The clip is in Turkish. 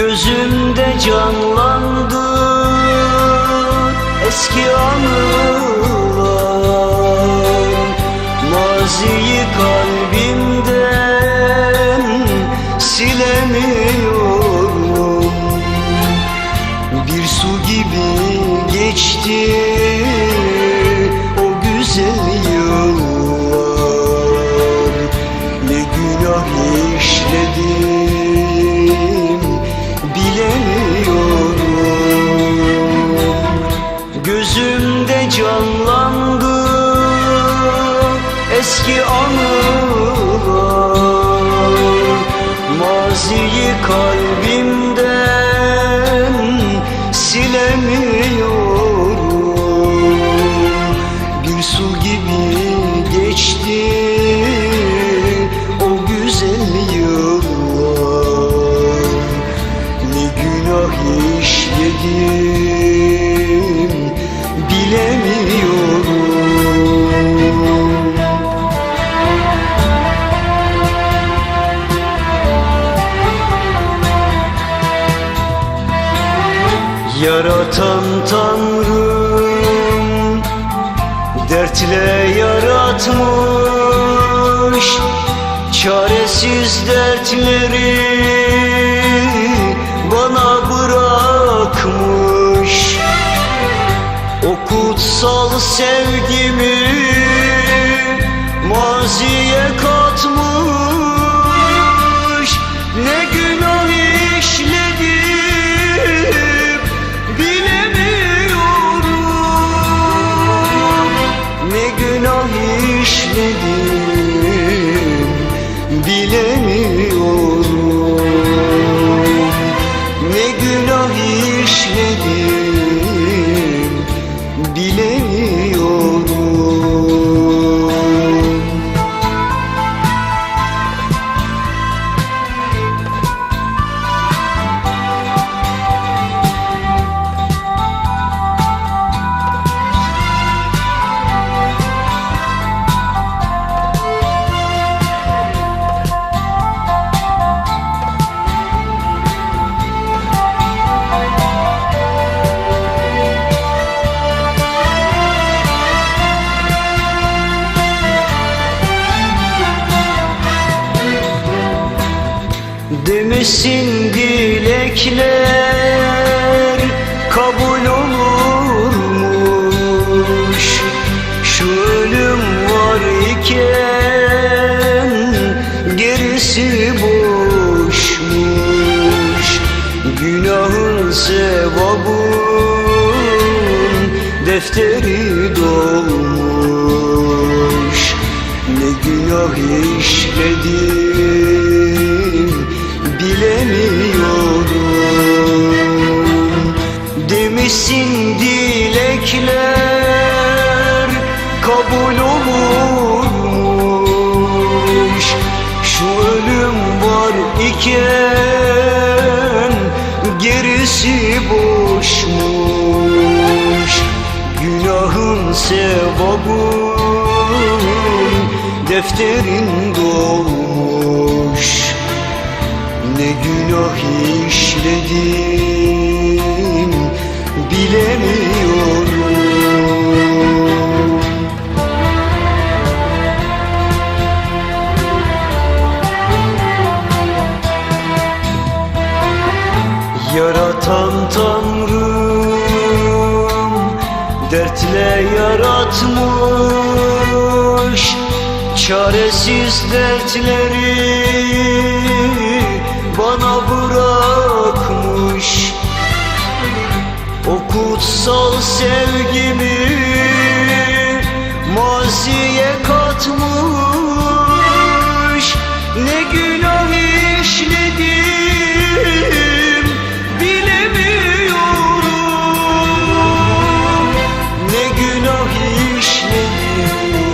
Gözümde canlandı eski anılar. Maziyi kalbimden silemiyorum. Bir su gibi geçti Maziyi kalbimden Yaratan Tanrım Dertle yaratmış Çaresiz dertleri Bana bırakmış. O kutsal sevgimi Maziye katmış işledim Bilemiyorum Demesin dilekler kabul olurmuş. Şu ölüm var iken gerisi boşmuş. Günahın sevabın defteri dolmuş. Ne günah işledim bilemiyorum Demişsin dilekler kabul olurmuş Şu ölüm var iken gerisi boşmuş. Günahın sevabın defterin dolmuş Ne günah işledim bilemiyorum. Yaratan Tanrım dertle yaratmış Çaresiz dertleri işledim